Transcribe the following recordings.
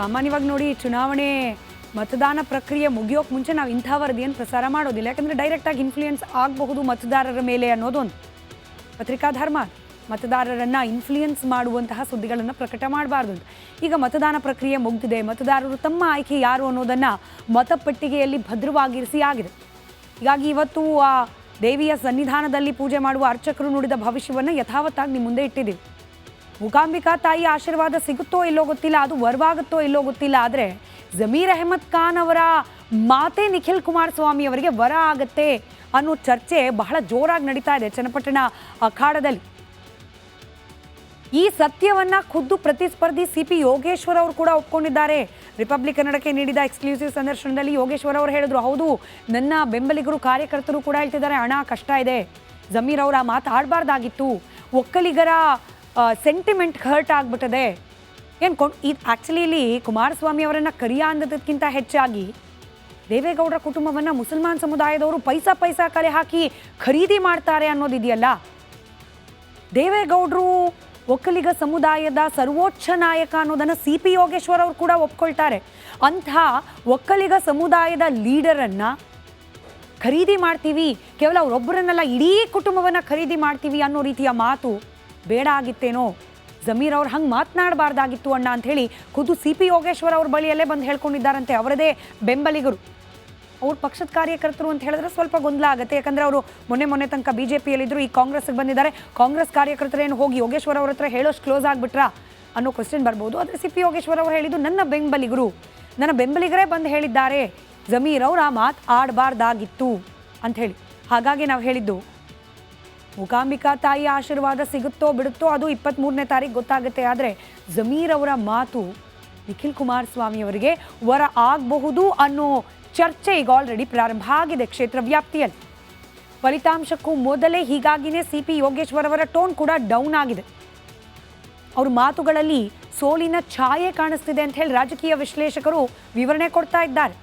ಸಾಮಾನ್ಯವಾಗಿ ನೋಡಿ ಚುನಾವಣೆ ಮತದಾನ ಪ್ರಕ್ರಿಯೆ ಮುಗಿಯೋಕೆ ಮುಂಚೆ ನಾವು ಇಂಥ ವರದಿಯನ್ನು ಪ್ರಸಾರ ಮಾಡೋದಿಲ್ಲ. ಯಾಕಂದರೆ ಡೈರೆಕ್ಟಾಗಿ ಇನ್ಫ್ಲೂಯೆನ್ಸ್ ಆಗಬಹುದು ಮತದಾರರ ಮೇಲೆ ಅನ್ನೋದೊಂದು. ಪತ್ರಿಕಾ ಧರ್ಮ ಮತದಾರರನ್ನು ಇನ್ಫ್ಲೂಯೆನ್ಸ್ ಮಾಡುವಂತಹ ಸುದ್ದಿಗಳನ್ನು ಪ್ರಕಟ ಮಾಡಬಾರ್ದು ಈಗ ಮತದಾನ ಪ್ರಕ್ರಿಯೆ ಮುಗ್ದಿದೆ. ಮತದಾರರು ತಮ್ಮ ಆಯ್ಕೆ ಯಾರು ಅನ್ನೋದನ್ನು ಮತಪೆಟ್ಟಿಗೆಯಲ್ಲಿ ಭದ್ರವಾಗಿರಿಸಿ ಆಗಿದೆ. ಹೀಗಾಗಿ ಇವತ್ತು ಆ ದೇವಿಯ ಸನ್ನಿಧಾನದಲ್ಲಿ ಪೂಜೆ ಮಾಡುವ ಅರ್ಚಕರು ನುಡಿದ ಭವಿಷ್ಯವನ್ನು ಯಥಾವತ್ತಾಗಿ ನಿಮ್ಮ ಮುಂದೆ ಇಟ್ಟಿದ್ದೀವಿ. ಮೂಕಾಂಬಿಕಾ ತಾಯಿ ಆಶೀರ್ವಾದ ಸಿಗುತ್ತೋ ಇಲ್ಲೋ ಗೊತ್ತಿಲ್ಲ, ಅದು ವರವಾಗುತ್ತೋ ಇಲ್ಲೋ ಗೊತ್ತಿಲ್ಲ, ಆದರೆ ಜಮೀರ್ ಅಹಮದ್ ಖಾನ್ ಅವರ ಮಾತೆ ನಿಖಿಲ್ ಕುಮಾರಸ್ವಾಮಿ ಅವರಿಗೆ ವರ ಆಗತ್ತೆ ಅನ್ನೋ ಚರ್ಚೆ ಬಹಳ ಜೋರಾಗಿ ನಡೀತಾ ಇದೆ ಚನ್ನಪಟ್ಟಣ ಅಖಾಡದಲ್ಲಿ. ಈ ಸತ್ಯವನ್ನ ಖುದ್ದು ಪ್ರತಿಸ್ಪರ್ಧಿ ಸಿ ಪಿ ಯೋಗೇಶ್ವರ್ ಅವರು ಕೂಡ ಒಪ್ಕೊಂಡಿದ್ದಾರೆ. ರಿಪಬ್ಲಿಕ್ ಕನ್ನಡಕ್ಕೆ ನೀಡಿದ ಎಕ್ಸ್ಕ್ಲೂಸಿವ್ ಸಂದರ್ಶನದಲ್ಲಿ ಯೋಗೇಶ್ವರ್ ಅವರು ಹೇಳಿದ್ರು, ಹೌದು, ನನ್ನ ಬೆಂಬಲಿಗರು ಕಾರ್ಯಕರ್ತರು ಕೂಡ ಹೇಳ್ತಿದ್ದಾರೆ, ಹಣ ಕಷ್ಟ ಇದೆ. ಜಮೀರ್ ಅವರ ಮಾತು ಆಡಬಾರ್ದಾಗಿತ್ತು. ಒಕ್ಕಲಿಗರ ಸೆಂಟಿಮೆಂಟ್ ಹರ್ಟ್ ಆಗ್ಬಿಟ್ಟದೆ. ಏನು ಕೊಂಡು ಇದು ಆ್ಯಕ್ಚುಲಿ ಇಲ್ಲಿ ಕುಮಾರಸ್ವಾಮಿ ಅವರನ್ನು ಕರಿಯ ಅಂದದಕ್ಕಿಂತ ಹೆಚ್ಚಾಗಿ ದೇವೇಗೌಡರ ಕುಟುಂಬವನ್ನು ಮುಸಲ್ಮಾನ್ ಸಮುದಾಯದವರು ಪೈಸಾ ಪೈಸಾ ಕಲೆ ಹಾಕಿ ಖರೀದಿ ಮಾಡ್ತಾರೆ ಅನ್ನೋದಿದೆಯಲ್ಲ. ದೇವೇಗೌಡರು ಒಕ್ಕಲಿಗ ಸಮುದಾಯದ ಸರ್ವೋಚ್ಚ ನಾಯಕ ಅನ್ನೋದನ್ನು ಸಿ ಪಿ ಯೋಗೇಶ್ವರ್ ಅವರು ಕೂಡ ಒಪ್ಕೊಳ್ತಾರೆ. ಅಂಥ ಒಕ್ಕಲಿಗ ಸಮುದಾಯದ ಲೀಡರನ್ನು ಖರೀದಿ ಮಾಡ್ತೀವಿ, ಕೇವಲ ಅವರೊಬ್ಬರನ್ನೆಲ್ಲ, ಇಡೀ ಕುಟುಂಬವನ್ನು ಖರೀದಿ ಮಾಡ್ತೀವಿ ಅನ್ನೋ ರೀತಿಯ ಮಾತು ಬೇಡ ಆಗಿತ್ತೇನೋ? ಜಮೀರ್ ಅವ್ರು ಹಂಗೆ ಮಾತನಾಡಬಾರ್ದಾಗಿತ್ತು ಅಣ್ಣ ಅಂತ ಹೇಳಿ ಖುದ್ದು ಸಿ ಪಿ ಯೋಗೇಶ್ವರ್ ಅವ್ರ ಬಳಿಯಲ್ಲೇ ಬಂದು ಹೇಳ್ಕೊಂಡಿದ್ದಾರಂತೆ. ಅವರದೇ ಬೆಂಬಲಿಗರು. ಅವ್ರ ಪಕ್ಷದ ಕಾರ್ಯಕರ್ತರು ಅಂತ ಹೇಳಿದ್ರೆ ಸ್ವಲ್ಪ ಗೊಂದಲ ಆಗುತ್ತೆ. ಯಾಕಂದರೆ ಅವರು ಮೊನ್ನೆ ಮೊನ್ನೆ ತನಕ ಬಿ ಜೆ ಪಿಯಲ್ಲಿದ್ದರು ಈ ಕಾಂಗ್ರೆಸ್ಗೆ ಬಂದಿದ್ದಾರೆ. ಕಾಂಗ್ರೆಸ್ ಕಾರ್ಯಕರ್ತರೇನು ಹೋಗಿ ಯೋಗೇಶ್ವರ ಅವ್ರ ಹತ್ರ ಹೇಳೋಷ್ಟು ಕ್ಲೋಸ್ ಆಗಿಬಿಟ್ರಾ ಅನ್ನೋ ಕ್ವಶನ್ ಬರ್ಬೋದು. ಆದರೆ ಸಿ ಪಿ ಯೋಗೇಶ್ವರ ಅವರು ಹೇಳಿದ್ದು ನನ್ನ ಬೆಂಬಲಿಗರು. ನನ್ನ ಬೆಂಬಲಿಗರೇ ಬಂದು ಹೇಳಿದ್ದಾರೆ. ಜಮೀರ್ ಅವ್ರು ಆ ಮಾತು ಆಡಬಾರ್ದಾಗಿತ್ತು ಅಂಥೇಳಿ. ಹಾಗಾಗಿ ನಾವು ಹೇಳಿದ್ದು ಮೂಕಾಂಬಿಕಾ ತಾಯಿ ಆಶೀರ್ವಾದ ಸಿಗುತ್ತೋ ಬಿಡುತ್ತೋ ಅದು ಇಪ್ಪತ್ತ್ಮೂರನೇ ತಾರೀಕು ಗೊತ್ತಾಗುತ್ತೆ. ಆದರೆ ಜಮೀರ್ ಅವರ ಮಾತು ನಿಖಿಲ್ ಕುಮಾರಸ್ವಾಮಿ ಅವರಿಗೆ ವರ ಆಗಬಹುದು ಅನ್ನೋ ಚರ್ಚೆ ಈಗ ಆಲ್ರೆಡಿ ಪ್ರಾರಂಭ ಆಗಿದೆ ಕ್ಷೇತ್ರ ವ್ಯಾಪ್ತಿಯಲ್ಲಿ. ಫಲಿತಾಂಶಕ್ಕೂ ಮೊದಲೇ ಹೀಗಾಗಿನೇ ಸಿ ಪಿ ಯೋಗೇಶ್ವರ್ ಅವರ ಟೋನ್ ಕೂಡ ಡೌನ್ ಆಗಿದೆ. ಅವ್ರ ಮಾತುಗಳಲ್ಲಿ ಸೋಲಿನ ಛಾಯೆ ಕಾಣಿಸ್ತಿದೆ ಅಂತ ಹೇಳಿ ರಾಜಕೀಯ ವಿಶ್ಲೇಷಕರು ವಿವರಣೆ ಕೊಡ್ತಾ ಇದ್ದಾರೆ.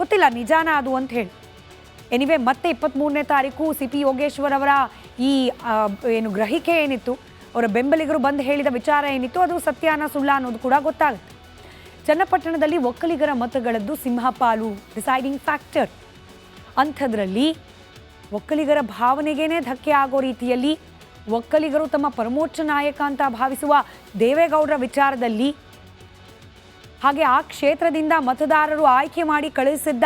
ಗೊತ್ತಿಲ್ಲ ನಿಜಾನ ಅದು ಅಂತ ಹೇಳಿ. ಎನಿವೆ ಮತ್ತೆ ಇಪ್ಪತ್ತ್ಮೂರನೇ ತಾರೀಕು ಸಿ ಪಿ ಯೋಗೇಶ್ವರ್ ಅವರ ಈ ಏನು ಗ್ರಹಿಕೆ ಏನಿತ್ತು? ಅವರ ಬೆಂಬಲಿಗರು ಬಂದು ಹೇಳಿದ ವಿಚಾರ ಏನಿತ್ತು? ಅದು ಸತ್ಯಾನ ಸುಳ್ಳ ಅನ್ನೋದು ಕೂಡ ಗೊತ್ತಾಗುತ್ತೆ. ಚನ್ನಪಟ್ಟಣದಲ್ಲಿ ಒಕ್ಕಲಿಗರ ಮತಗಳದ್ದು ಸಿಂಹಪಾಲು ಡಿಸೈಡಿಂಗ್ ಫ್ಯಾಕ್ಟರ್ ಅಂಥದ್ರಲ್ಲಿ ಒಕ್ಕಲಿಗರ ಭಾವನೆಗೇನೆ ಧಕ್ಕೆ ಆಗೋ ರೀತಿಯಲ್ಲಿ ಒಕ್ಕಲಿಗರು ತಮ್ಮ ಪರಮೋಚ್ಚ ನಾಯಕ ಅಂತ ಭಾವಿಸುವ ದೇವೇಗೌಡರ ವಿಚಾರದಲ್ಲಿ ಹಾಗೆ ಆ ಕ್ಷೇತ್ರದಿಂದ ಮತದಾರರು ಆಯ್ಕೆ ಮಾಡಿ ಕಳುಹಿಸಿದ್ದ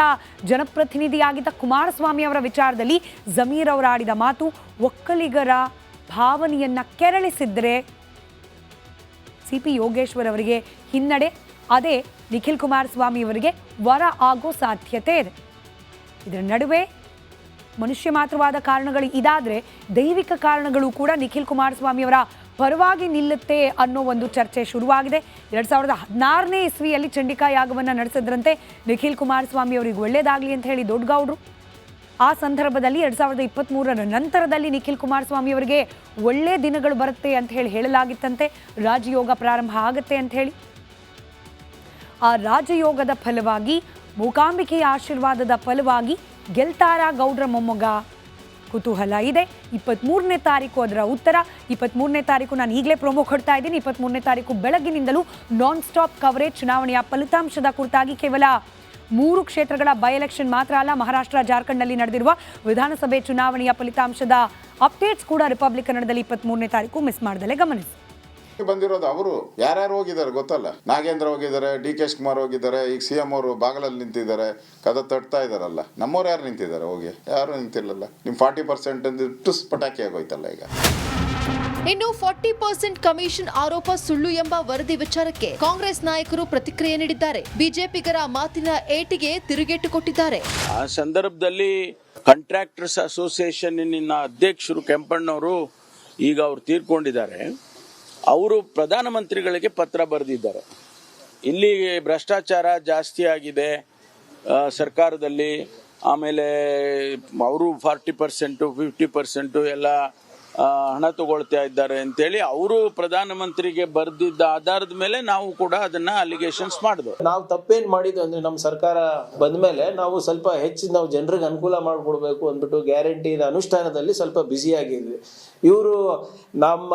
ಜನಪ್ರತಿನಿಧಿಯಾಗಿದ್ದ ಕುಮಾರಸ್ವಾಮಿ ಅವರ ವಿಚಾರದಲ್ಲಿ ಜಮೀರ್ ಅವರು ಆಡಿದ ಮಾತು, ಒಕ್ಕಲಿಗರ ಭಾವನೆಯನ್ನ ಕೆರಳಿಸಿದ್ರೆ ಸಿ ಪಿ ಯೋಗೇಶ್ವರ್ ಅವರಿಗೆ ಹಿನ್ನಡೆ, ಅದೇ ನಿಖಿಲ್ ಕುಮಾರಸ್ವಾಮಿ ಅವರಿಗೆ ವರ ಆಗೋ ಸಾಧ್ಯತೆ ಇದೆ. ಇದರ ನಡುವೆ ಮನುಷ್ಯ ಮಾತ್ರವಾದ ಕಾರಣಗಳು ಇದಾದರೆ ದೈವಿಕ ಕಾರಣಗಳು ಕೂಡ ನಿಖಿಲ್ ಕುಮಾರಸ್ವಾಮಿ ಅವರ ಪರವಾಗಿ ನಿಲ್ಲುತ್ತೆ ಅನ್ನೋ ಒಂದು ಚರ್ಚೆ ಶುರುವಾಗಿದೆ. ಎರಡು ಸಾವಿರದ ಹದಿನಾರನೇ ಇಸ್ವಿಯಲ್ಲಿ ಚಂಡಿಕಾ ಯಾಗವನ್ನು ನಡೆಸಿದ್ರಂತೆ ನಿಖಿಲ್ ಕುಮಾರಸ್ವಾಮಿ ಅವರಿಗೆ ಒಳ್ಳೇದಾಗಲಿ ಅಂತ ಹೇಳಿ ದೊಡ್ಡಗೌಡರು. ಆ ಸಂದರ್ಭದಲ್ಲಿ ಎರಡು ಸಾವಿರದ ಇಪ್ಪತ್ತ್ಮೂರರ ನಂತರದಲ್ಲಿ ನಿಖಿಲ್ ಕುಮಾರಸ್ವಾಮಿ ಅವರಿಗೆ ಒಳ್ಳೆ ದಿನಗಳು ಬರುತ್ತೆ ಅಂತ ಹೇಳಿ ಹೇಳಲಾಗಿತ್ತಂತೆ. ರಾಜಯೋಗ ಪ್ರಾರಂಭ ಆಗುತ್ತೆ ಅಂತ ಹೇಳಿ. ಆ ರಾಜಯೋಗದ ಫಲವಾಗಿ, ಮೂಕಾಂಬಿಕೆಯ ಆಶೀರ್ವಾದದ ಫಲವಾಗಿ ಗೆಲ್ತಾರ ಗೌಡ್ರ ಮೊಮ್ಮಗ ಕುತೂಹಲ ಇದೆ. ಇಪ್ಪತ್ತ್ಮೂರನೇ ತಾರೀಕು ಅದರ ಉತ್ತರ. ಇಪ್ಪತ್ತ್ಮೂರನೇ ತಾರೀಕು ನಾನು ಈಗಲೇ ಪ್ರೊಮೋ ಕೊಡ್ತಾ ಇದ್ದೀನಿ. ಇಪ್ಪತ್ತ್ಮೂರನೇ ತಾರೀಕು ಬೆಳಗ್ಗಿನಿಂದಲೂ ನಾನ್ ಸ್ಟಾಪ್ ಕವರೇಜ್ ಚುನಾವಣೆಯ ಫಲಿತಾಂಶದ ಕುರಿತಾಗಿ ಕೇವಲ ಮೂರು ಕ್ಷೇತ್ರಗಳ ಬೈ ಎಲೆಕ್ಷನ್ ಮಾತ್ರ ಅಲ್ಲ, ಮಹಾರಾಷ್ಟ್ರ, ಜಾರ್ಖಂಡ್ನಲ್ಲಿ ನಡೆದಿರುವ ವಿಧಾನಸಭೆ ಚುನಾವಣೆಯ ಫಲಿತಾಂಶದ ಅಪ್ಡೇಟ್ಸ್ ಕೂಡ ರಿಪಬ್ಲಿಕ್ ಕನ್ನಡದಲ್ಲಿ ಇಪ್ಪತ್ತ್ಮೂರನೇ ತಾರೀಕು ಮಿಸ್ ಮಾಡದಲ್ಲೇ ಗಮನಿಸಿ. ಬಂದಿರೋದು ಅವರು. ಯಾರ್ಯಾರು ಹೋಗಿದ್ದಾರೆ ಗೊತ್ತಲ್ಲ? ನಾಗೇಂದ್ರ ಹೋಗಿದ್ದಾರೆ ಡಿ ಕೆ ಶಿವಕುಮಾರ್ ಹೋಗಿದ್ದಾರೆ ಈಗ ಸಿ ಎಂ ಅವರು ಬಾಗಲಲ್ಲಿ ನಿಂತಿದ್ದಾರೆ ಕದ ತಟ್ತಾ ಇದಾರಲ್ಲ ನಮ್ಮವ್ರು ಯಾರು ನಿಂತಿದ್ದಾರೆ ಹೋಗಿ? ಯಾರು ನಿಂತಿಲ್ಲಲ್ಲ ನಿಮ್ಮ ಫಾರ್ಟಿ ಪರ್ಸೆಂಟ್ ಟುಸ್ ಪಟಾಕಿ ಆಗೋಯ್ತಲ್ಲ ಈಗ. ಇನ್ನು ಫಾರ್ಟಿ ಪರ್ಸೆಂಟ್ ಕಮಿಷನ್ ಆರೋಪ ಸುಳ್ಳು ಎಂಬ ವರದಿ ವಿಚಾರಕ್ಕೆ ಕಾಂಗ್ರೆಸ್ ನಾಯಕರು ಪ್ರತಿಕ್ರಿಯೆ ನೀಡಿದ್ದಾರೆ. ಬಿಜೆಪಿಗರ ಮಾತಿನ ಏಟಿಗೆ ತಿರುಗೇಟು ಕೊಟ್ಟಿದ್ದಾರೆ. ಆ ಸಂದರ್ಭದಲ್ಲಿ ಕಾಂಟ್ರಾಕ್ಟರ್ಸ್ ಅಸೋಸಿಯೇಷನ್ ಅಧ್ಯಕ್ಷರು ಕೆಂಪಣ್ಣವರು ಈಗ ಅವರು ತೀರ್ಕೊಂಡಿದ್ದಾರೆ. ಅವರು ಪ್ರಧಾನಮಂತ್ರಿಗಳಿಗೆ ಪತ್ರ ಬರೆದಿದ್ದಾರೆ. ಇಲ್ಲಿ ಭ್ರಷ್ಟಾಚಾರ ಜಾಸ್ತಿ ಆಗಿದೆ. ಸರ್ಕಾರದಲ್ಲಿ ಆಮೇಲೆ ಅವರು ಫಾರ್ಟಿ ಪರ್ಸೆಂಟು, ಫಿಫ್ಟಿ ಪರ್ಸೆಂಟು ಎಲ್ಲ ಹಣ ತಗೊಳ್ತಾ ಇದ್ದಾರೆ ಅಂತೇಳಿ ಅವರು ಪ್ರಧಾನಮಂತ್ರಿಗೆ ಬರೆದಿದ್ದ ಆಧಾರದ ಮೇಲೆ ನಾವು ಕೂಡ ಅದನ್ನ ಅಲಿಗೇಷನ್ಸ್ ಮಾಡಿದ್ವಿ ನಾವು ತಪ್ಪೇನ್ ಮಾಡಿದ್ವಿ ಅಂದ್ರೆ ನಮ್ಮ ಸರ್ಕಾರ ಬಂದ ಮೇಲೆ ನಾವು ಸ್ವಲ್ಪ ಹೆಚ್ಚು ನಾವು ಜನರಿಗೆ ಅನುಕೂಲ ಮಾಡಿಕೊಡ್ಬೇಕು ಅಂದ್ಬಿಟ್ಟು ಗ್ಯಾರಂಟಿ ಅನುಷ್ಠಾನದಲ್ಲಿ ಸ್ವಲ್ಪ ಬ್ಯುಸಿ ಆಗಿದ್ವಿ. ಇವರು ನಮ್ಮ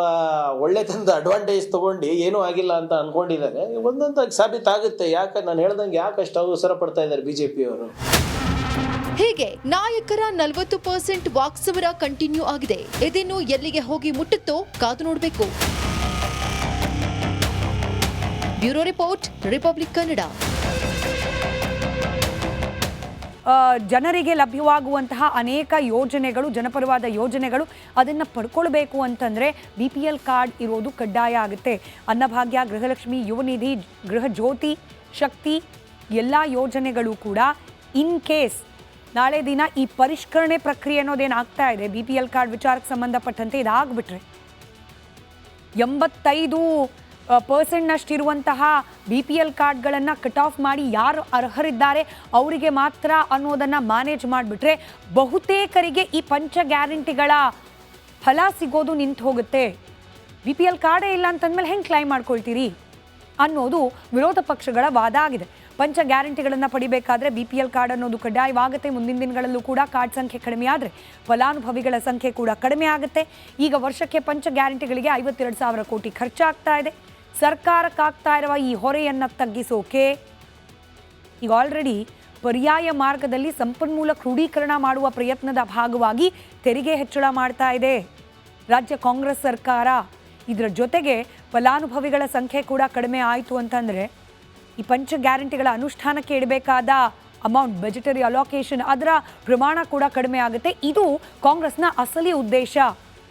ಒಳ್ಳೆತನದ ಅಡ್ವಾಂಟೇಜ್ ತಗೊಂಡು ಏನೂ ಆಗಿಲ್ಲ ಅಂತ ಅನ್ಕೊಂಡಿದ್ದಾರೆ. ಒಂದೊಂದಾಗಿ ಸಾಬೀತಾಗುತ್ತೆ. ಯಾಕೆ ನಾನು ಹೇಳ್ದಂಗೆ ಯಾಕೆ ಅಷ್ಟು ಅವಸರ ಪಡ್ತಾ ಇದ್ದಾರೆ ಬಿಜೆಪಿ ಅವರು? ಹೀಗೆ ನಾಯಕರ ನಲವತ್ತು ಪರ್ಸೆಂಟ್ ವಾಕ್ಸಮರ ಕಂಟಿನ್ಯೂ ಆಗಿದೆ. ಇದನ್ನು ಎಲ್ಲಿಗೆ ಹೋಗಿ ಮುಟ್ಟುತ್ತೋ ಕಾದು ನೋಡಬೇಕು. Bureau report, Republic Kannada. ಜನರಿಗೆ ಲಭ್ಯವಾಗುವಂತಹ ಅನೇಕ ಯೋಜನೆಗಳು, ಜನಪರವಾದ ಯೋಜನೆಗಳು ಅದನ್ನು ಪಡ್ಕೊಳ್ಬೇಕು ಅಂತಂದರೆ ಬಿ ಪಿ ಎಲ್ ಕಾರ್ಡ್ ಇರೋದು ಕಡ್ಡಾಯ ಆಗುತ್ತೆ. ಅನ್ನಭಾಗ್ಯ, ಗೃಹಲಕ್ಷ್ಮಿ, ಯುವನಿಧಿ ಗೃಹ ಜ್ಯೋತಿ ಶಕ್ತಿ, ಎಲ್ಲ ಯೋಜನೆಗಳು ಕೂಡ ಇನ್ ಕೇಸ್ ನಾಳೆ ದಿನ ಈ ಪರಿಷ್ಕರಣೆ ಪ್ರಕ್ರಿಯೆ ಅನ್ನೋದೇನು ಆಗ್ತಾ ಇದೆ? ಬಿ ಪಿ ಎಲ್ ಕಾರ್ಡ್ ವಿಚಾರಕ್ಕೆ ಸಂಬಂಧಪಟ್ಟಂತೆ ಇದಾಗ್ಬಿಟ್ರೆ ಎಂಬತ್ತೈದು ಪರ್ಸೆಂಟ್ನಷ್ಟಿರುವಂತಹ ಬಿ ಪಿ ಎಲ್ ಕಾರ್ಡ್ಗಳನ್ನು ಕಟ್ ಆಫ್ ಮಾಡಿ ಯಾರು ಅರ್ಹರಿದ್ದಾರೆ ಅವರಿಗೆ ಮಾತ್ರ ಅನ್ನೋದನ್ನು ಮ್ಯಾನೇಜ್ ಮಾಡಿಬಿಟ್ರೆ ಬಹುತೇಕರಿಗೆ ಈ ಪಂಚ ಗ್ಯಾರಂಟಿಗಳ ಫಲ ಸಿಗೋದು ನಿಂತು ಹೋಗುತ್ತೆ ಬಿ ಪಿ ಎಲ್ ಕಾರ್ಡೇ ಇಲ್ಲ ಅಂತಂದ್ಮೇಲೆ ಹೆಂಗೆ ಕ್ಲೈಮ್ ಮಾಡ್ಕೊಳ್ತೀರಿ? ಅನ್ನೋದು ವಿರೋಧ ಪಕ್ಷಗಳ ವಾದ ಆಗಿದೆ. ಪಂಚ ಗ್ಯಾರಂಟಿಗಳನ್ನು ಪಡಿಬೇಕಾದ್ರೆ ಬಿ ಪಿ ಎಲ್ ಕಾರ್ಡ್ ಅನ್ನೋದು ಕಡ್ಡಾಯವಾಗುತ್ತೆ. ಮುಂದಿನ ದಿನಗಳಲ್ಲೂ ಕೂಡ ಕಾರ್ಡ್ ಸಂಖ್ಯೆ ಕಡಿಮೆ ಆದರೆ ಫಲಾನುಭವಿಗಳ ಸಂಖ್ಯೆ ಕೂಡ ಕಡಿಮೆ ಆಗುತ್ತೆ. ಈಗ ವರ್ಷಕ್ಕೆ ಪಂಚ ಗ್ಯಾರಂಟಿಗಳಿಗೆ ಐವತ್ತೆರಡು ಸಾವಿರ ಕೋಟಿ ಖರ್ಚಾಗ್ತಾ ಇದೆ. ಸರ್ಕಾರಕ್ಕಾಗ್ತಾ ಇರುವ ಈ ಹೊರೆಯನ್ನು ತಗ್ಗಿಸೋಕೆ ಈಗ ಆಲ್ರೆಡಿ ಪರ್ಯಾಯ ಮಾರ್ಗದಲ್ಲಿ ಸಂಪನ್ಮೂಲ ಕ್ರೋಢೀಕರಣ ಮಾಡುವ ಪ್ರಯತ್ನದ ಭಾಗವಾಗಿ ತೆರಿಗೆ ಹೆಚ್ಚಳ ಮಾಡ್ತಾ ಇದೆ. ರಾಜ್ಯ ಕಾಂಗ್ರೆಸ್ ಸರ್ಕಾರ ಇದರ ಜೊತೆಗೆ ಫಲಾನುಭವಿಗಳ ಸಂಖ್ಯೆ ಕೂಡ ಕಡಿಮೆ ಆಯಿತು ಅಂತಂದರೆ ಈ ಪಂಚ ಗ್ಯಾರಂಟಿಗಳ ಅನುಷ್ಠಾನಕ್ಕೆ ಇಡಬೇಕಾದ ಅಮೌಂಟ್ ಬಜೆಟರಿ ಅಲೋಕೇಶನ್ ಅದರ ಪ್ರಮಾಣ ಕೂಡ ಕಡಿಮೆ ಆಗುತ್ತೆ. ಇದು ಕಾಂಗ್ರೆಸ್ನ ಅಸಲಿ ಉದ್ದೇಶ.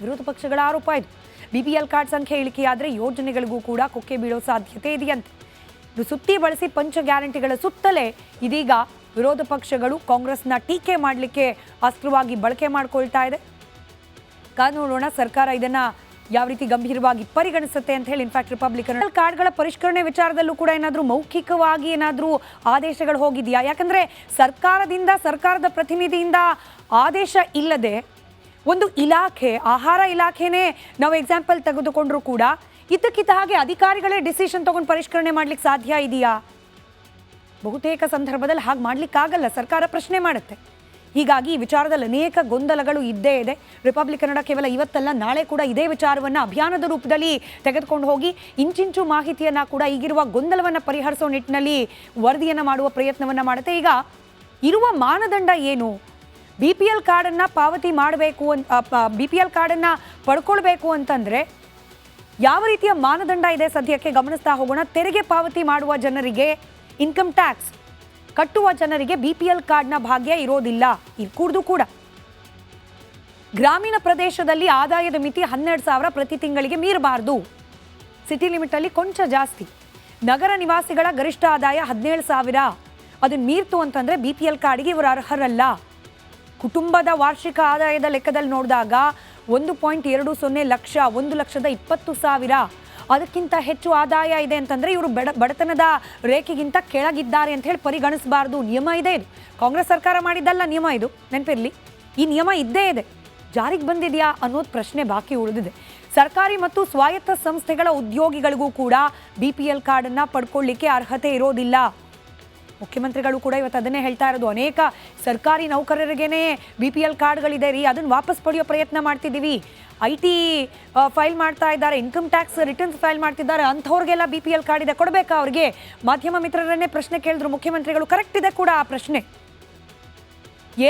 ವಿರೋಧ ಪಕ್ಷಗಳ ಆರೋಪ ಇದು. ಬಿ ಪಿ ಎಲ್ ಕಾರ್ಡ್ ಸಂಖ್ಯೆ ಇಳಿಕೆಯಾದರೆ ಯೋಜನೆಗಳಿಗೂ ಕೂಡ ಕೊಕ್ಕೆ ಬೀಳೋ ಸಾಧ್ಯತೆ ಇದೆಯಂತೆ. ಇದು ಸುತ್ತಿ ಬಳಸಿ ಪಂಚ ಗ್ಯಾರಂಟಿಗಳ ಸುತ್ತಲೇ ಇದೀಗ ವಿರೋಧ ಪಕ್ಷಗಳು ಕಾಂಗ್ರೆಸ್ನ ಟೀಕೆ ಮಾಡಲಿಕ್ಕೆ ಅಸ್ತ್ರವಾಗಿ ಬಳಕೆ ಮಾಡ್ಕೊಳ್ತಾ ಇದೆ. ಕಾದು ಸರ್ಕಾರ ಇದನ್ನ ಯಾವ ರೀತಿ ಗಂಭೀರವಾಗಿ ಪರಿಗಣಿಸುತ್ತೆ ಅಂತ ಹೇಳಿ ಇನ್ಫ್ಯಾಕ್ಟ್ ರಿಪಬ್ಲಿಕನ್ ಕಾರ್ಡ್ಗಳ ಪರಿಷ್ಕರಣೆ ವಿಚಾರದಲ್ಲೂ ಕೂಡ ಏನಾದರೂ ಮೌಖಿಕವಾಗಿ ಏನಾದರೂ ಆದೇಶಗಳು ಹೋಗಿದೆಯಾ? ಯಾಕಂದ್ರೆ ಸರ್ಕಾರದಿಂದ, ಸರ್ಕಾರದ ಪ್ರತಿನಿಧಿಯಿಂದ ಆದೇಶ ಇಲ್ಲದೆ ಒಂದು ಇಲಾಖೆ, ಆಹಾರ ಇಲಾಖೆನೇ ನಾವು ಎಕ್ಸಾಂಪಲ್ ತೆಗೆದುಕೊಂಡ್ರೂ ಕೂಡ ಇದ್ದಕ್ಕಿದ್ದ ಹಾಗೆ ಅಧಿಕಾರಿಗಳೇ ಡಿಸಿಷನ್ ತಗೊಂಡು ಪರಿಷ್ಕರಣೆ ಮಾಡ್ಲಿಕ್ಕೆ ಸಾಧ್ಯ ಇದೆಯಾ? ಬಹುತೇಕ ಸಂದರ್ಭದಲ್ಲಿ ಹಾಗೆ ಮಾಡ್ಲಿಕ್ಕಾಗಲ್ಲ. ಸರ್ಕಾರ ಪ್ರಶ್ನೆ ಮಾಡುತ್ತೆ. ಹೀಗಾಗಿ ಈ ವಿಚಾರದಲ್ಲಿ ಅನೇಕ ಗೊಂದಲಗಳು ಇದ್ದೇ ಇದೆ. ರಿಪಬ್ಲಿಕ್ ಕನ್ನಡ ಕೇವಲ ಇವತ್ತಲ್ಲ, ನಾಳೆ ಕೂಡ ಇದೇ ವಿಚಾರವನ್ನು ಅಭಿಯಾನದ ರೂಪದಲ್ಲಿ ತೆಗೆದುಕೊಂಡು ಹೋಗಿ, ಇಂಚಿಂಚು ಮಾಹಿತಿಯನ್ನು ಕೂಡ ಈಗಿರುವ ಗೊಂದಲವನ್ನು ಪರಿಹರಿಸೋ ನಿಟ್ಟಿನಲ್ಲಿ ವರದಿಯನ್ನು ಮಾಡುವ ಪ್ರಯತ್ನವನ್ನು ಮಾಡುತ್ತೆ. ಈಗ ಇರುವ ಮಾನದಂಡ ಏನು? ಬಿ ಪಿ ಎಲ್ ಕಾರ್ಡನ್ನು ಪಾವತಿ ಮಾಡಬೇಕು ಅಂತ ಬಿ ಪಿ ಎಲ್ ಕಾರ್ಡನ್ನು ಪಡ್ಕೊಳ್ಬೇಕು ಅಂತಂದರೆ ಯಾವ ರೀತಿಯ ಮಾನದಂಡ ಇದೆ ಸದ್ಯಕ್ಕೆ ಗಮನಿಸ್ತಾ ಹೋಗೋಣ. ತೆರಿಗೆ ಪಾವತಿ ಮಾಡುವ ಜನರಿಗೆ ಇನ್ಕಮ್ ಟ್ಯಾಕ್ಸ್ ಕಟ್ಟುವ ಜನರಿಗೆ ಬಿಪಿಎಲ್ ಕಾರ್ಡ್ನ ಭಾಗ್ಯ ಇರೋದಿಲ್ಲ. ಇರ್ಕೂಡ್ದು ಕೂಡ. ಗ್ರಾಮೀಣ ಪ್ರದೇಶದಲ್ಲಿ ಆದಾಯದ ಮಿತಿ ಹನ್ನೆರಡು ಸಾವಿರ ಪ್ರತಿ ತಿಂಗಳಿಗೆ ಮೀರಬಾರದು. ಸಿಟಿ ಲಿಮಿಟಲ್ಲಿ ಕೊಂಚ ಜಾಸ್ತಿ. ನಗರ ನಿವಾಸಿಗಳ ಗರಿಷ್ಠ ಆದಾಯ ಹದಿನೇಳು ಸಾವಿರ. ಅದನ್ನ ಮೀರ್ತು ಅಂತಂದ್ರೆ ಬಿ ಪಿ ಎಲ್ ಕಾರ್ಡ್ಗೆ ಇವರು ಅರ್ಹರಲ್ಲ. ಕುಟುಂಬದ ವಾರ್ಷಿಕ ಆದಾಯದ ಲೆಕ್ಕದಲ್ಲಿ ನೋಡಿದಾಗ ಒಂದು ಪಾಯಿಂಟ್ ಎರಡು ಸೊನ್ನೆ ಲಕ್ಷ ಒಂದು ಲಕ್ಷದ ಇಪ್ಪತ್ತು ಸಾವಿರ. ಅದಕ್ಕಿಂತ ಹೆಚ್ಚು ಆದಾಯ ಇದೆ ಅಂತಂದ್ರೆ ಇವರು ಬಡ, ಬಡತನದ ರೇಖೆಗಿಂತ ಕೆಳಗಿದ್ದಾರೆ ಅಂತ ಹೇಳಿ ಪರಿಗಣಿಸಬಾರದು ನಿಯಮ ಇದೆ ಇದು. ಕಾಂಗ್ರೆಸ್ ಸರ್ಕಾರ ಮಾಡಿದ್ದಲ್ಲ ನಿಯಮ ಇದು. ನೆನಪಿರಲಿ? ಈ ನಿಯಮ ಇದ್ದೇ ಇದೆ. ಜಾರಿಗೆ ಬಂದಿದೆಯಾ ಅನ್ನೋದು ಪ್ರಶ್ನೆ ಬಾಕಿ ಉಳಿದಿದೆ. ಸರ್ಕಾರಿ ಮತ್ತು ಸ್ವಾಯತ್ತ ಸಂಸ್ಥೆಗಳ ಉದ್ಯೋಗಿಗಳಿಗೂ ಕೂಡ ಬಿ ಪಿ ಎಲ್ ಕಾರ್ಡನ್ನು ಪಡ್ಕೊಳ್ಳಿಕ್ಕೆ ಅರ್ಹತೆ ಇರೋದಿಲ್ಲ. ಮುಖ್ಯಮಂತ್ರಿಗಳು ಕೂಡ ಇವತ್ತು ಅದನ್ನೇ ಹೇಳ್ತಾ ಇರೋದು. ಅನೇಕ ಸರ್ಕಾರಿ ನೌಕರರಿಗೇನೆ ಬಿ ಪಿ ಎಲ್ ಕಾರ್ಡ್ಗಳಿದೆ ರೀ. ಅದನ್ನು ವಾಪಸ್ ಪಡೆಯೋ ಪ್ರಯತ್ನ ಮಾಡ್ತಿದ್ದೀವಿ. ಐ ಟಿ ಫೈಲ್ ಮಾಡ್ತಾ ಇದ್ದಾರೆ. ಇನ್ಕಮ್ ಟ್ಯಾಕ್ಸ್ ರಿಟರ್ನ್ಸ್ ಫೈಲ್ ಮಾಡ್ತಿದ್ದಾರೆ. ಅಂಥವ್ರಿಗೆಲ್ಲ ಬಿ ಪಿ ಎಲ್ ಕಾರ್ಡ್ ಇದೆ. ಕೊಡಬೇಕಾ ಅವ್ರಿಗೆ? ಮಾಧ್ಯಮ ಮಿತ್ರರನ್ನೇ ಪ್ರಶ್ನೆ ಕೇಳಿದ್ರು ಮುಖ್ಯಮಂತ್ರಿಗಳು. ಕರೆಕ್ಟ್ ಇದೆ ಕೂಡ ಆ ಪ್ರಶ್ನೆ.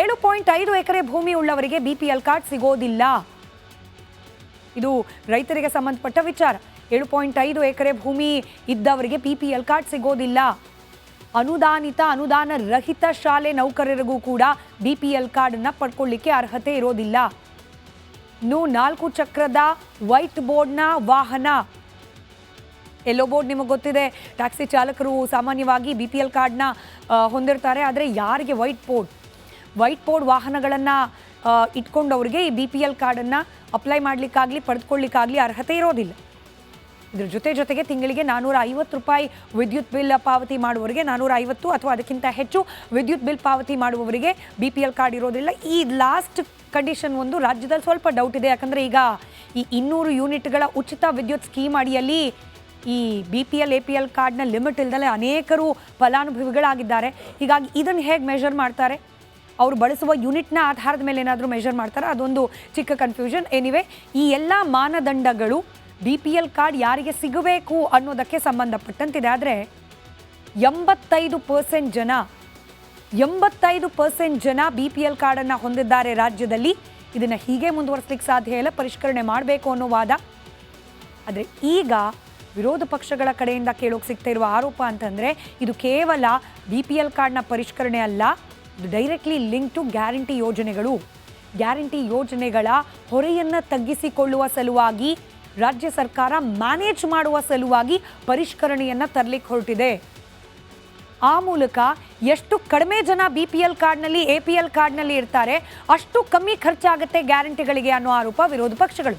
ಏಳು ಪಾಯಿಂಟ್ ಐದು ಎಕರೆ ಭೂಮಿ ಉಳ್ಳವರಿಗೆ ಬಿ ಪಿ ಎಲ್ ಕಾರ್ಡ್ ಸಿಗೋದಿಲ್ಲ. ಇದು ರೈತರಿಗೆ ಸಂಬಂಧಪಟ್ಟ ವಿಚಾರ. ಏಳು ಪಾಯಿಂಟ್ ಐದು ಎಕರೆ ಭೂಮಿ ಇದ್ದವರಿಗೆ ಪಿ ಪಿ ಎಲ್ ಕಾರ್ಡ್ ಸಿಗೋದಿಲ್ಲ. ಅನುದಾನಿತ ಅನುದಾನ ರಹಿತ ಶಾಲೆ ನೌಕರರಿಗೂ ಕೂಡ ಬಿ ಪಿ ಎಲ್ ಕಾರ್ಡನ್ನು ಪಡ್ಕೊಳ್ಳಿಕ್ಕೆ ಅರ್ಹತೆ ಇರೋದಿಲ್ಲ. ಇನ್ನು ನಾಲ್ಕು ಚಕ್ರದ ವೈಟ್ ಬೋರ್ಡ್ನ ವಾಹನ. ಎಲ್ಲೋ ಬೋರ್ಡ್ ನಿಮಗೆ ಗೊತ್ತಿದೆ, ಟ್ಯಾಕ್ಸಿ ಚಾಲಕರು ಸಾಮಾನ್ಯವಾಗಿ ಬಿ ಪಿ ಎಲ್ ಕಾರ್ಡ್ನ ಹೊಂದಿರ್ತಾರೆ, ಆದರೆ ಯಾರಿಗೆ ವೈಟ್ ಬೋರ್ಡ್? ವೈಟ್ ಬೋರ್ಡ್ ವಾಹನಗಳನ್ನು ಇಟ್ಕೊಂಡವ್ರಿಗೆ ಈ ಬಿ ಪಿ ಎಲ್ ಕಾರ್ಡನ್ನು ಅಪ್ಲೈ ಮಾಡಲಿಕ್ಕಾಗಲಿ ಪಡೆದುಕೊಳ್ಳಿಕ್ಕಾಗಲಿ ಅರ್ಹತೆ ಇರೋದಿಲ್ಲ. ಇದ್ರ ಜೊತೆ ಜೊತೆಗೆ ತಿಂಗಳಿಗೆ ನಾನ್ನೂರ ಐವತ್ತು ರೂಪಾಯಿ ವಿದ್ಯುತ್ ಬಿಲ್ ಪಾವತಿ ಮಾಡುವವರಿಗೆ ನಾನ್ನೂರ ಐವತ್ತು ಅಥವಾ ಅದಕ್ಕಿಂತ ಹೆಚ್ಚು ವಿದ್ಯುತ್ ಬಿಲ್ ಪಾವತಿ ಮಾಡುವವರಿಗೆ ಬಿ ಪಿ ಎಲ್ ಕಾರ್ಡ್ ಇರೋದಿಲ್ಲ. ಈ ಲಾಸ್ಟ್ ಕಂಡೀಷನ್ ಒಂದು ರಾಜ್ಯದಲ್ಲಿ ಸ್ವಲ್ಪ ಡೌಟ್ ಇದೆ. ಯಾಕಂದರೆ ಈಗ ಈ ಇನ್ನೂರು ಯೂನಿಟ್ಗಳ ಉಚಿತ ವಿದ್ಯುತ್ ಸ್ಕೀಮ್ ಅಡಿಯಲ್ಲಿ ಈ B P L A P L ಕಾರ್ಡ್ನ ಲಿಮಿಟ್ ಇಲ್ದಲೇ ಅನೇಕರು ಫಲಾನುಭವಿಗಳಾಗಿದ್ದಾರೆ. ಹೀಗಾಗಿ ಇದನ್ನು ಹೇಗೆ ಮೆಷರ್ ಮಾಡ್ತಾರೆ? ಅವರು ಬಳಸುವ ಯೂನಿಟ್ನ ಆಧಾರದ ಮೇಲೆ ಏನಾದರೂ ಮೆಷರ್ ಮಾಡ್ತಾರೆ? ಅದೊಂದು ಚಿಕ್ಕ ಕನ್ಫ್ಯೂಷನ್ ಎನಿವೆ ಈ ಎಲ್ಲ ಮಾನದಂಡಗಳು ಬಿ ಪಿ ಎಲ್ ಕಾರ್ಡ್ ಯಾರಿಗೆ ಸಿಗಬೇಕು ಅನ್ನೋದಕ್ಕೆ ಸಂಬಂಧಪಟ್ಟಂತಿದೆ. ಆದರೆ ಎಂಬತ್ತೈದು ಪರ್ಸೆಂಟ್ ಜನ, ಎಂಬತ್ತೈದು ಪರ್ಸೆಂಟ್ ಜನ ಬಿ ಪಿ ಎಲ್ ಕಾರ್ಡನ್ನು ಹೊಂದಿದ್ದಾರೆ ರಾಜ್ಯದಲ್ಲಿ. ಇದನ್ನು ಹೀಗೆ ಮುಂದುವರಿಸಲಿಕ್ಕೆ ಸಾಧ್ಯ ಇಲ್ಲ, ಪರಿಷ್ಕರಣೆ ಮಾಡಬೇಕು ಅನ್ನೋ ವಾದ. ಆದರೆ ಈಗ ವಿರೋಧ ಪಕ್ಷಗಳ ಕಡೆಯಿಂದ ಕೇಳೋಕೆ ಸಿಗ್ತಾ ಇರುವ ಆರೋಪ ಅಂತಂದರೆ, ಇದು ಕೇವಲ ಬಿ ಪಿ ಎಲ್ ಕಾರ್ಡ್ನ ಪರಿಷ್ಕರಣೆ ಅಲ್ಲ, ಇದು ಡೈರೆಕ್ಟ್ಲಿ ಲಿಂಕ್ ಟು ಗ್ಯಾರಂಟಿ ಯೋಜನೆಗಳು. ಗ್ಯಾರಂಟಿ ಯೋಜನೆಗಳ ಹೊರೆಯನ್ನು ತಗ್ಗಿಸಿಕೊಳ್ಳುವ ಸಲುವಾಗಿ ರಾಜ್ಯ ಸರ್ಕಾರ ಮ್ಯಾನೇಜ್ ಮಾಡುವ ಸಲುವಾಗಿ ಪರಿಷ್ಕರಣೆಯನ್ನು ತರಲಿಕ್ಕೆ ಹೊರಟಿದೆ. ಆ ಮೂಲಕ ಎಷ್ಟು ಕಡಿಮೆ ಜನ ಬಿ ಪಿ ಎಲ್ ಕಾರ್ಡ್ನಲ್ಲಿ ಎ ಪಿ ಎಲ್ ಕಾರ್ಡ್ನಲ್ಲಿ ಇರ್ತಾರೆ, ಅಷ್ಟು ಕಮ್ಮಿ ಖರ್ಚಾಗುತ್ತೆ ಗ್ಯಾರಂಟಿಗಳಿಗೆ ಅನ್ನೋ ಆರೋಪ ವಿರೋಧ ಪಕ್ಷಗಳು.